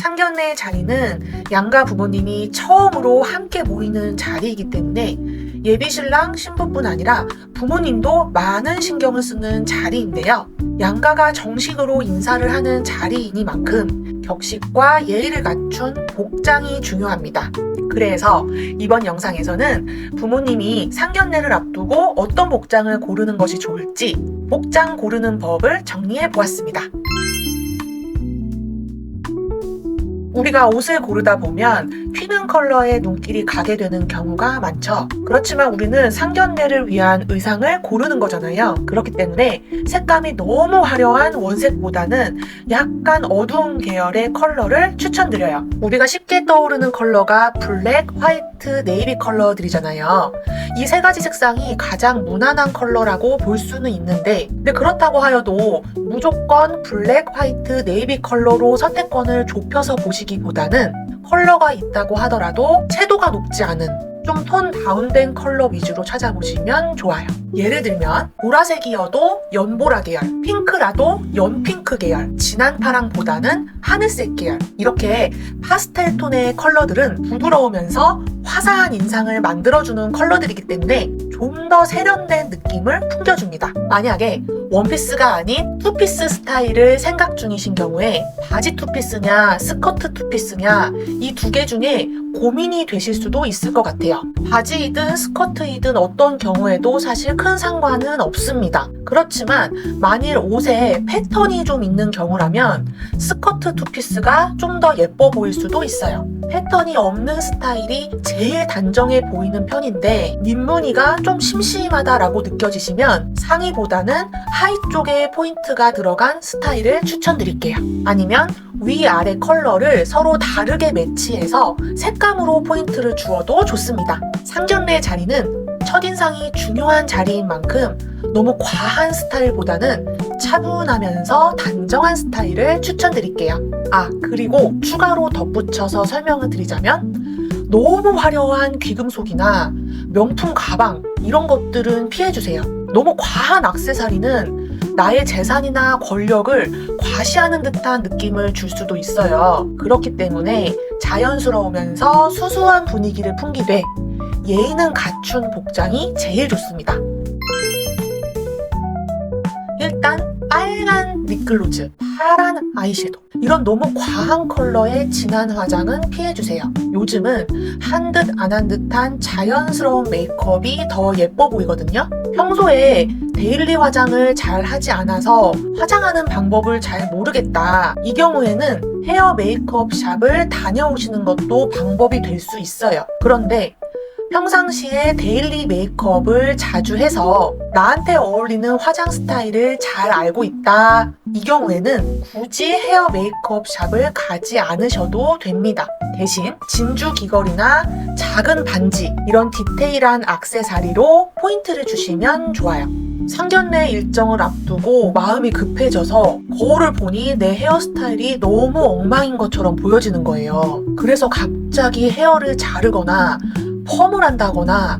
상견례의 자리는 양가 부모님이 처음으로 함께 모이는 자리이기 때문에 예비 신랑 신부뿐 아니라 부모님도 많은 신경을 쓰는 자리인데요. 양가가 정식으로 인사를 하는 자리이니만큼 격식과 예의를 갖춘 복장이 중요합니다. 그래서 이번 영상에서는 부모님이 상견례를 앞두고 어떤 복장을 고르는 것이 좋을지 복장 고르는 법을 정리해 보았습니다. 우리가 옷을 고르다 보면 튀는 컬러에 눈길이 가게 되는 경우가 많죠. 그렇지만 우리는 상견례를 위한 의상을 고르는 거잖아요. 그렇기 때문에 색감이 너무 화려한 원색보다는 약간 어두운 계열의 컬러를 추천드려요. 우리가 쉽게 떠오르는 컬러가 블랙, 화이트, 네이비 컬러들이잖아요. 이 세 가지 색상이 가장 무난한 컬러라고 볼 수는 있는데, 근데 그렇다고 하여도 무조건 블랙, 화이트, 네이비 컬러로 선택권을 좁혀서 보시기보다는 컬러가 있다고 하더라도 채도가 높지 않은 좀 톤 다운된 컬러 위주로 찾아보시면 좋아요. 예를 들면 보라색이어도 연보라 계열, 핑크라도 연핑크 계열, 진한 파랑보다는 하늘색 계열 이렇게 파스텔 톤의 컬러들은 부드러우면서 화사한 인상을 만들어주는 컬러들이기 때문에 좀 더 세련된 느낌을 풍겨줍니다. 만약에 원피스가 아닌 투피스 스타일을 생각 중이신 경우에 바지 투피스냐 스커트 투피스냐 이 두 개 중에 고민이 되실 수도 있을 것 같아요. 바지이든 스커트이든 어떤 경우에도 사실 큰 상관은 없습니다. 그렇지만 만일 옷에 패턴이 좀 있는 경우라면 스커트 투피스가 좀 더 예뻐 보일 수도 있어요. 패턴이 없는 스타일이 제일 단정해 보이는 편인데 윗무늬가 좀 심심하다라고 느껴지시면 상의보다는 하의 쪽에 포인트가 들어간 스타일을 추천드릴게요. 아니면 위아래 컬러를 서로 다르게 매치해서 색감으로 포인트를 주어도 좋습니다. 상견례 자리는 첫인상이 중요한 자리인 만큼 너무 과한 스타일보다는 차분하면서 단정한 스타일을 추천드릴게요. 아, 그리고 추가로 덧붙여서 설명을 드리자면 너무 화려한 귀금속이나 명품 가방 이런 것들은 피해주세요. 너무 과한 악세사리는 나의 재산이나 권력을 과시하는 듯한 느낌을 줄 수도 있어요. 그렇기 때문에 자연스러우면서 수수한 분위기를 풍기되 예의는 갖춘 복장이 제일 좋습니다. 일단 립글로즈, 파란 아이섀도우 이런 너무 과한 컬러의 진한 화장은 피해주세요. 요즘은 한 듯 안 한 듯한 자연스러운 메이크업이 더 예뻐 보이거든요. 평소에 데일리 화장을 잘 하지 않아서 화장하는 방법을 잘 모르겠다. 이 경우에는 헤어 메이크업 샵을 다녀오시는 것도 방법이 될 수 있어요. 그런데 평상시에 데일리 메이크업을 자주 해서 나한테 어울리는 화장 스타일을 잘 알고 있다. 이 경우에는 굳이 헤어 메이크업 샵을 가지 않으셔도 됩니다. 대신 진주 귀걸이나 작은 반지, 이런 디테일한 악세사리로 포인트를 주시면 좋아요. 상견례 일정을 앞두고 마음이 급해져서 거울을 보니 내 헤어스타일이 너무 엉망인 것처럼 보여지는 거예요. 그래서 갑자기 헤어를 자르거나 펌을 한다거나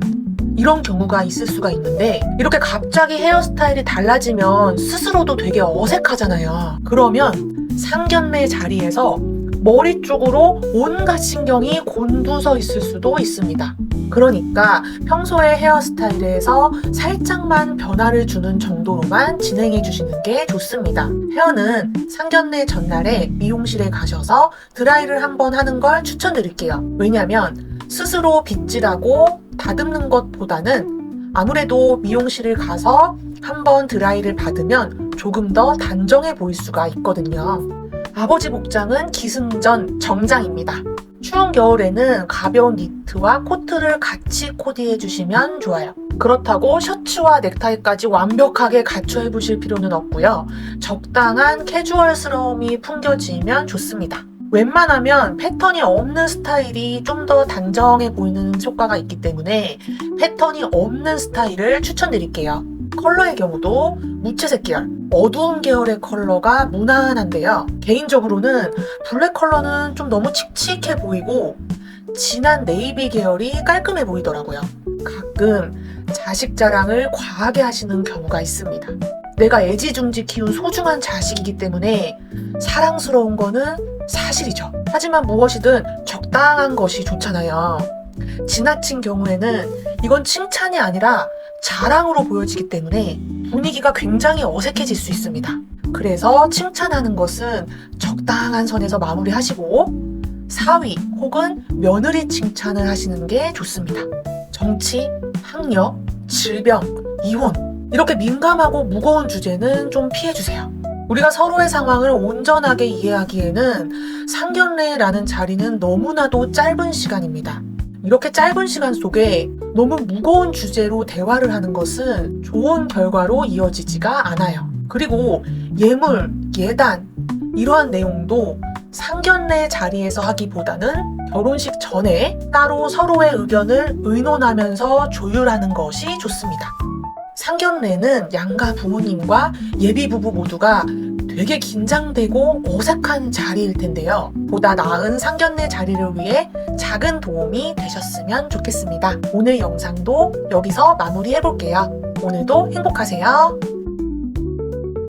이런 경우가 있을 수가 있는데 이렇게 갑자기 헤어스타일이 달라지면 스스로도 되게 어색하잖아요. 그러면 상견례 자리에서 머리 쪽으로 온갖 신경이 곤두서 있을 수도 있습니다. 그러니까 평소의 헤어스타일에서 살짝만 변화를 주는 정도로만 진행해 주시는 게 좋습니다. 헤어는 상견례 전날에 미용실에 가셔서 드라이를 한번 하는 걸 추천드릴게요. 왜냐면 스스로 빗질하고 다듬는 것보다는 아무래도 미용실을 가서 한번 드라이를 받으면 조금 더 단정해 보일 수가 있거든요. 아버지 복장은 기승전 정장입니다. 추운 겨울에는 가벼운 니트와 코트를 같이 코디해 주시면 좋아요. 그렇다고 셔츠와 넥타이까지 완벽하게 갖춰 입으실 필요는 없고요. 적당한 캐주얼스러움이 풍겨지면 좋습니다. 웬만하면 패턴이 없는 스타일이 좀 더 단정해 보이는 효과가 있기 때문에 패턴이 없는 스타일을 추천드릴게요. 컬러의 경우도 무채색 계열, 어두운 계열의 컬러가 무난한데요. 개인적으로는 블랙 컬러는 좀 너무 칙칙해 보이고 진한 네이비 계열이 깔끔해 보이더라고요. 가끔 자식 자랑을 과하게 하시는 경우가 있습니다. 내가 애지중지 키운 소중한 자식이기 때문에 사랑스러운 거는 사실이죠. 하지만 무엇이든 적당한 것이 좋잖아요. 지나친 경우에는 이건 칭찬이 아니라 자랑으로 보여지기 때문에 분위기가 굉장히 어색해질 수 있습니다. 그래서 칭찬하는 것은 적당한 선에서 마무리하시고 사위 혹은 며느리 칭찬을 하시는 게 좋습니다. 정치, 학력, 질병, 이혼 이렇게 민감하고 무거운 주제는 좀 피해주세요. 우리가 서로의 상황을 온전하게 이해하기에는 상견례라는 자리는 너무나도 짧은 시간입니다. 이렇게 짧은 시간 속에 너무 무거운 주제로 대화를 하는 것은 좋은 결과로 이어지지가 않아요. 그리고 예물, 예단, 이러한 내용도 상견례 자리에서 하기보다는 결혼식 전에 따로 서로의 의견을 의논하면서 조율하는 것이 좋습니다. 상견례는 양가 부모님과 예비 부부 모두가 되게 긴장되고 어색한 자리일 텐데요. 보다 나은 상견례 자리를 위해 작은 도움이 되셨으면 좋겠습니다. 오늘 영상도 여기서 마무리해 볼게요. 오늘도 행복하세요.